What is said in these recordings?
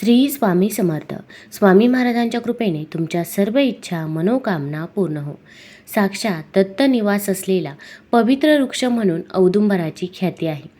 श्री स्वामी समर्थ. स्वामी महाराजांच्या कृपेने तुमच्या सर्व इच्छा मनोकामना पूर्ण हो. साक्षात दत्त निवास असलेला पवित्र वृक्ष म्हणून औदुंबराची ख्याती आहे.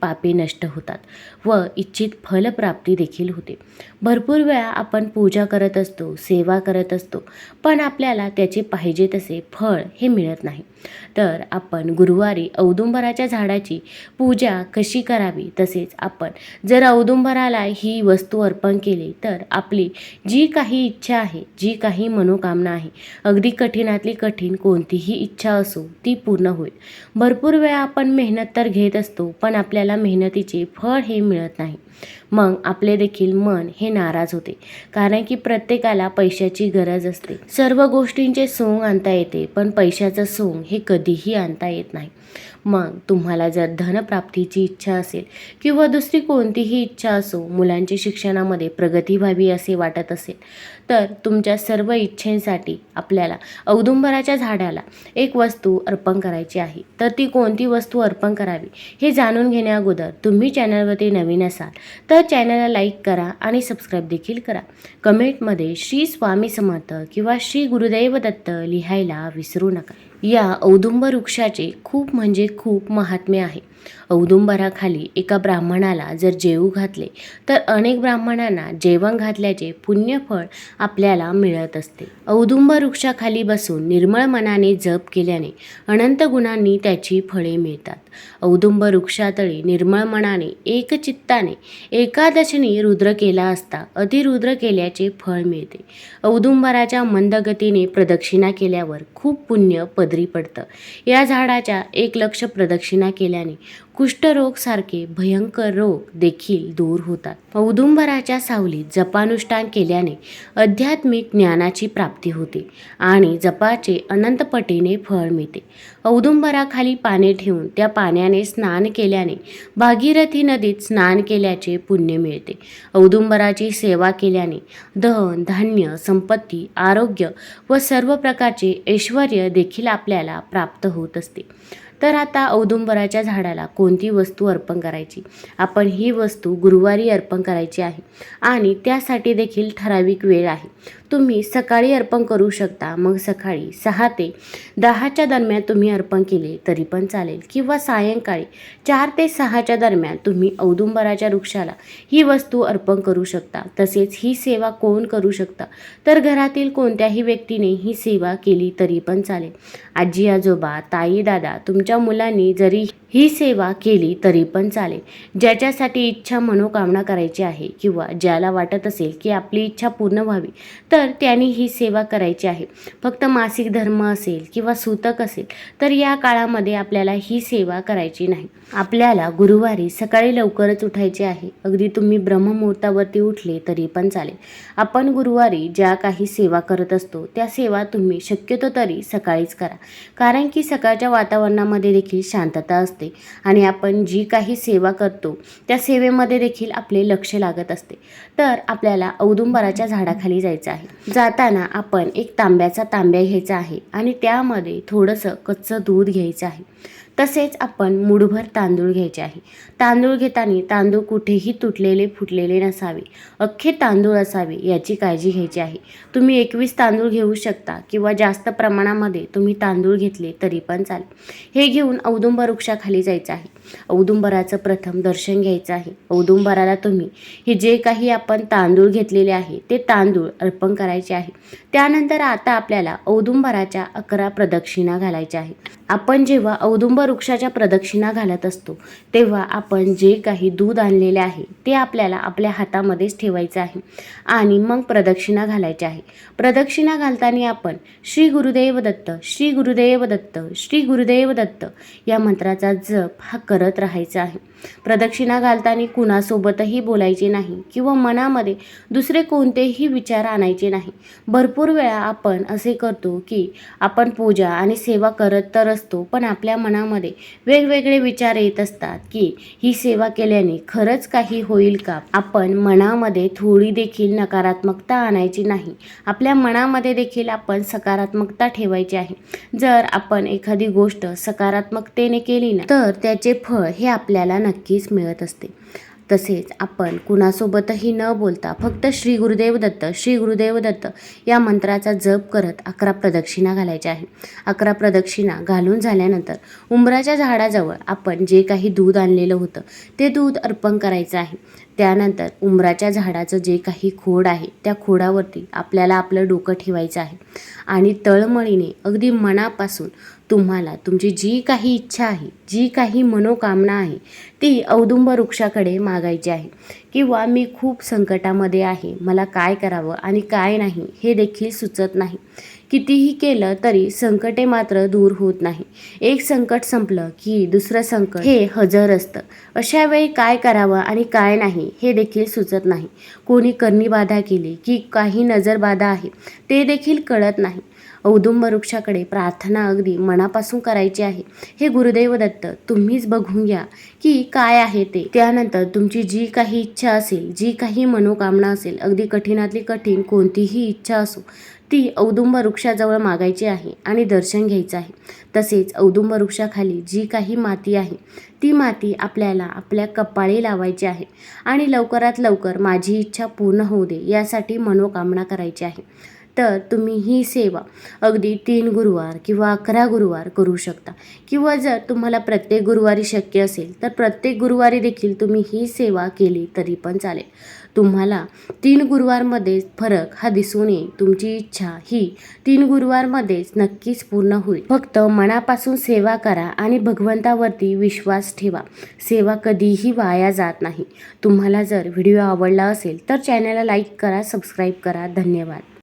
पापे नष्ट होतात व इच्छित फलप्राप्ती देखील होते. भरपूर वेळा आपण पूजा करत असतो सेवा करत असतो पण आपल्याला त्याचे पाहिजे तसे फळ हे मिळत नाही. तर आपण गुरुवारी औदुंबराच्या झाडाची पूजा कशी करावी तसेच आपण जर औदुंबराला ही वस्तू अर्पण केली तर आपली जी काही इच्छा आहे जी काही मनोकामना आहे अगदी कठीणातली कठीण कोणतीही इच्छा असो ती पूर्ण होईल. भरपूर वेळा आपण मेहनत तर घेत असतो पण आपल्याला मेहनतीचे फळ हे मिळत नाही. मग आपले देखील मन हे नाराज होते. कारण की प्रत्येकाला पैशाची गरज असते. सर्व गोष्टींचे सोंग आणता येते पण पैशाचं सोंग हे कधीही आणता येत नाही. मग तुम्हाला जर धनप्राप्तीची इच्छा असेल किंवा दुसरी कोणतीही इच्छा असो मुलांची शिक्षणामध्ये प्रगती व्हावी असे वाटत असेल तर तुमच्या सर्व इच्छेसाठी आपल्याला औदुंबराच्या झाडाला एक वस्तू अर्पण करायची आहे. तर ती कोणती वस्तू अर्पण करावी हे जाणून घेण्याअगोदर तुम्ही चॅनलवरती नवीन असाल तर चॅनलला लाईक करा आणि सबस्क्राईब देखील करा. कमेंटमध्ये श्री स्वामी समर्थ किंवा श्री गुरुदैव दत्त लिहायला विसरू नका. या औदुंब वृक्षाचे खूप म्हणजे खूप महात्म्य आहे. औदुंबराखाली एका ब्राह्मणाला जर जेवू घातले तर अनेक ब्राह्मणांना जेवण घातल्याचे पुण्यफळ आपल्याला मिळत असते. औदुंब वृक्षाखाली बसून निर्मळ मनाने जप केल्याने अनंत गुणांनी त्याची फळे मिळतात. औदुंब वृक्षातळी निर्मळ मनाने एकचित्ताने एकादशनी रुद्र केला असता अतिरुद्र केल्याचे फळ मिळते. औदुंबराच्या मंदगतीने प्रदक्षिणा केल्यावर खूप पुण्य पद पदरी पडतं. या झाडाच्या एक लक्ष प्रदक्षिणा केल्याने कुष्ठरोग सारखे भयंकर रोग देखील दूर होतात. औदुंबराच्या सावलीत जपानुष्ठान केल्याने आध्यात्मिक ज्ञानाची प्राप्ती होते आणि जपाचे अनंतपटीने फळ मिळते. औदुंबराखाली पाने ठेवून त्या पाण्याने स्नान केल्याने भागीरथी नदीत स्नान केल्याचे पुण्य मिळते. औदुंबराची सेवा केल्याने धन धान्य संपत्ती आरोग्य व सर्व प्रकारचे ऐश्वर देखील आपल्याला प्राप्त होत असते. तर आता औदुंबराच्या झाडाला कोणती वस्तू अर्पण करायची? आपण ही वस्तू गुरुवारी अर्पण करायची आहे आणि त्यासाठी देखील ठराविक वेळ आहे. तुम्ही सकाळी अर्पण करू शकता मग सकाळी सहा ते दहाच्या दरम्यान तुम्ही अर्पण केले तरी पण चालेल. किंवा सायंकाळी चार ते सहाच्या दरम्यान तुम्ही औदुंबराच्या वृक्षाला ही वस्तू अर्पण करू शकता. तसेच ही सेवा कोण करू शकता? तर घरातील कोणत्याही व्यक्तीने ही सेवा केली तरी पण चालेल. आजी आजोबा ताई दादा तुमच्या मुलांनी जरी ही सेवा केली तरी पण चालेल. ज्याच्यासाठी इच्छा मनोकामना करायची आहे किंवा ज्याला वाटत असेल की आपली इच्छा पूर्ण व्हावी तर त्यांनी ही सेवा करायची आहे. फक्त मासिक धर्म असेल किंवा सूतक असेल तर या काळामध्ये आपल्याला ही सेवा करायची नाही. आपल्याला गुरुवारी सकाळी लवकरच उठायचे आहे. अगदी तुम्ही ब्रह्ममुहूर्तावरती उठले तरी पण चालेल. आपण गुरुवारी ज्या काही सेवा करत असतो त्या सेवा तुम्ही शक्यतो तरी सकाळीच करा. कारण की सकाळच्या वातावरणामध्ये देखील शांतता असते. आणि आपण जी काही सेवा करतो त्या सेवेमध्ये देखील आपले लक्ष लागत असते. तर आपल्याला औदुंबराच्या झाडाखाली जायचं आहे. जाताना आपण एक तांब्याचा तांब्या घ्यायचा आहे आणि त्यामध्ये थोडंसं कच्चं दूध घ्यायचं आहे. तसेच आपण मुठभर तांदूळ घ्यायचे आहे. तांदूळ घेताना तांदूळ कुठेही तुटलेले फुटलेले नसावे. अख्खे तांदूळ असावे याची काळजी घ्यायची आहे. तुम्ही एकवीस तांदूळ घेऊ शकता किंवा जास्त प्रमाणामध्ये तुम्ही तांदूळ घेतले तरी पण चालेल. हे घेऊन औदुंबर वृक्षाखाली जायचं आहे. औदुंबराचं प्रथम दर्शन घ्यायचं आहे. औदुंबराला तुम्ही हे जे काही आपण तांदूळ घेतलेले आहे ते तांदूळ अर्पण करायचे आहे. त्यानंतर आता आपल्याला औदुंबराच्या अकरा प्रदक्षिणा घालायच्या आहे. आपण जेव्हा औदुंबर वृक्षाच्या प्रदक्षिणा घालत असतो. तेव्हा आपण जे काही दूध आणलेले आहे ते आपल्याला आपल्या हातामध्येच ठेवायचं आहे आणि मग प्रदक्षिणा घालायची आहे. प्रदक्षिणा घालताना आपण श्री गुरुदेव दत्त श्री गुरुदेव दत्त श्री गुरुदेव दत्त या मंत्राचा जप हा करत राहायचा आहे. प्रदक्षिणा घालताना कुणासोबतही बोलायचे नाही किंवा मनामध्ये दुसरे कोणतेही विचार आणायचे नाही. भरपूर वेळा आपण असे करतो की आपण पूजा आणि सेवा करत तर असतो पण आपल्या मनामध्ये वेगवेगळे विचार येत असतात की ही सेवा केल्याने खरंच काही होईल का? आपण मनामध्ये थोडी देखील नकारात्मकता आणायची नाही. आपल्या मनामध्ये देखील आपण सकारात्मकता ठेवायची आहे. जर आपण एखादी गोष्ट सकारात्मकतेने केली ना तर त्याचे फळ हे आपल्याला नक्कीच मिळत असते. तसेच आपण कुणासोबतही न बोलता फक्त श्री गुरुदेव दत्त श्री गुरुदेव दत्त या मंत्राचा जप करत अकरा प्रदक्षिणा घालायच्या आहे अकरा प्रदक्षिणा घालून झाल्यानंतर उंबराच्या झाडाजवळ आपण जे काही दूध आणलेलं होतं ते दूध अर्पण करायचं आहे. त्यानंतर उंबराच्या झाडाचं जे काही खोड आहे त्या खोडावरती आपल्याला आपलं डोकं ठेवायचं आहे. आणि तळमळीने अगदी मनापासून तुम्हाला तुमची जी काही इच्छा आहे जी काही मनोकामना आहे ती औदुंब वृक्षाकडे मागायची आहे. किंवा मी खूप संकटामध्ये आहे मला काय करावं आणि काय नाही हे देखील सुचत नाही. कितीही केलं तरी संकटे मात्र दूर होत नाही. एक संकट संपलं की दुसरं संकट हे हजर असतं. अशा वेळी काय करावं आणि काय नाही हे देखील सुचत नाही. कोणी करणी बाधा केली की काही नजरबाधा आहे ते देखील कळत नाही. औदुंब वृक्षाकडे प्रार्थना अगदी मनापासून करायची आहे. हे गुरुदैव दत्त तुम्हीच बघून घ्या की काय आहे ते. त्यानंतर तुमची जी काही इच्छा असेल जी काही मनोकामना असेल अगदी कठीणातली कठीण कोणतीही इच्छा असो ती औदुंब वृक्षाजवळ मागायची आहे आणि दर्शन घ्यायचं आहे. तसेच औदुंब वृक्षाखाली जी काही माती आहे ती माती आपल्याला आपल्या कपाळी लावायची आहे आणि लवकरात लवकर माझी इच्छा पूर्ण होऊ दे यासाठी मनोकामना करायची आहे. तर तुम्ही ही सेवा अगदी तीन गुरुवार किंवा अकरा गुरुवार करू शकता. किंवा जर तुम्हाला प्रत्येक गुरुवारी शक्य असेल तर प्रत्येक गुरुवारी देखील तुम्ही ही सेवा केली तरी पण चालेल. तुम्हाला तीन गुरुवारमध्येच फरक हा दिसून येईल. तुमची इच्छा ही तीन गुरुवारमध्येच नक्कीच पूर्ण होईल. फक्त मनापासून सेवा करा आणि भगवंतावरती विश्वास ठेवा. सेवा कधीही वाया जात नाही. तुम्हाला जर व्हिडिओ आवडला असेल तर चॅनलला लाईक करा सबस्क्राईब करा. धन्यवाद.